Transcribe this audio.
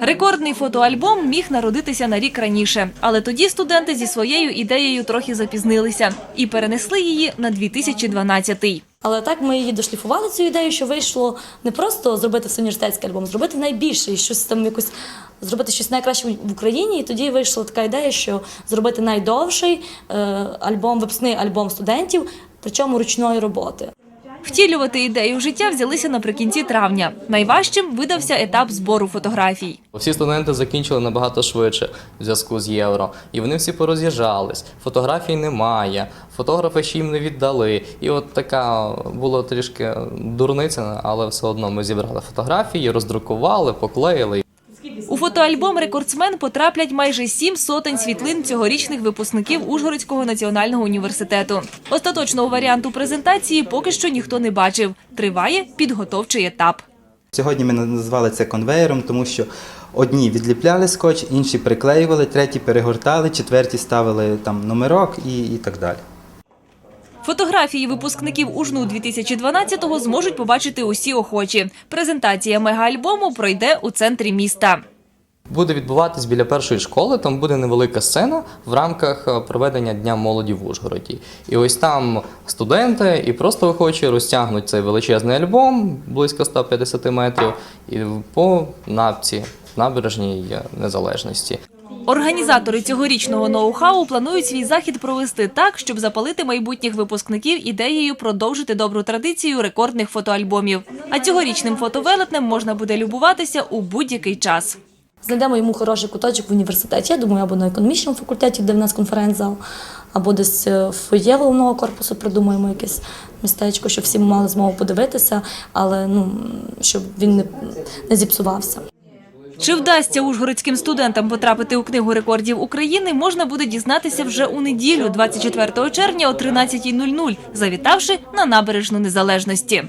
Рекордний фотоальбом міг народитися на рік раніше, але тоді студенти зі своєю ідеєю трохи запізнилися і перенесли її на 2012-й. Але так ми її дошліфували цю ідею, що вийшло не просто зробити університетський альбом, зробити найбільше і щось там якось зробити щось найкраще в Україні. І тоді вийшла така ідея, що зробити найдовший е, альбом, випускний альбом студентів, причому ручної роботи. Втілювати ідею в життя взялися наприкінці травня. Найважчим видався етап збору фотографій. Всі студенти закінчили набагато швидше в зв'язку з євро, і вони всі пороз'їжджались. Фотографій немає, фотографи ще їм не віддали. І от така була трішки дурниця, але все одно ми зібрали фотографії, роздрукували, поклеїли. Фотоальбом рекордсмен потраплять майже сім сотень світлин цьогорічних випускників Ужгородського національного університету. Остаточного варіанту презентації поки що ніхто не бачив. Триває підготовчий етап. Сьогодні ми назвали це конвеєром, тому що одні відліпляли скотч, інші приклеювали, треті перегортали, четверті ставили там номерок і, і так далі. Фотографії випускників ужну 2012-го зможуть побачити усі охочі. Презентація мегаальбому пройде у центрі міста. Буде відбуватись біля першої школи, там буде невелика сцена в рамках е, проведення Дня молоді в Ужгороді. І ось там студенти і просто охочі розтягнуть цей величезний альбом близько 150 метрів і по напці набережній незалежності. Організатори цьогорічного ноу-хау планують свій захід провести так, щоб запалити майбутніх випускників ідеєю продовжити добру традицію рекордних фотоальбомів. А цьогорічним фотовелетнем можна буде любуватися у будь-який час. Знайдемо йому хороший куточок в університеті. Я думаю, або на економічному факультеті, де в нас конференц-зал, або десь е, в фоє головного корпусу придумаємо якесь містечко, щоб всі мали змогу подивитися, але ну щоб він не, не зіпсувався. Чи вдасться ужгородським студентам потрапити у книгу рекордів України, можна буде дізнатися вже у неділю, 24 червня о 13.00, завітавши на набережну незалежності.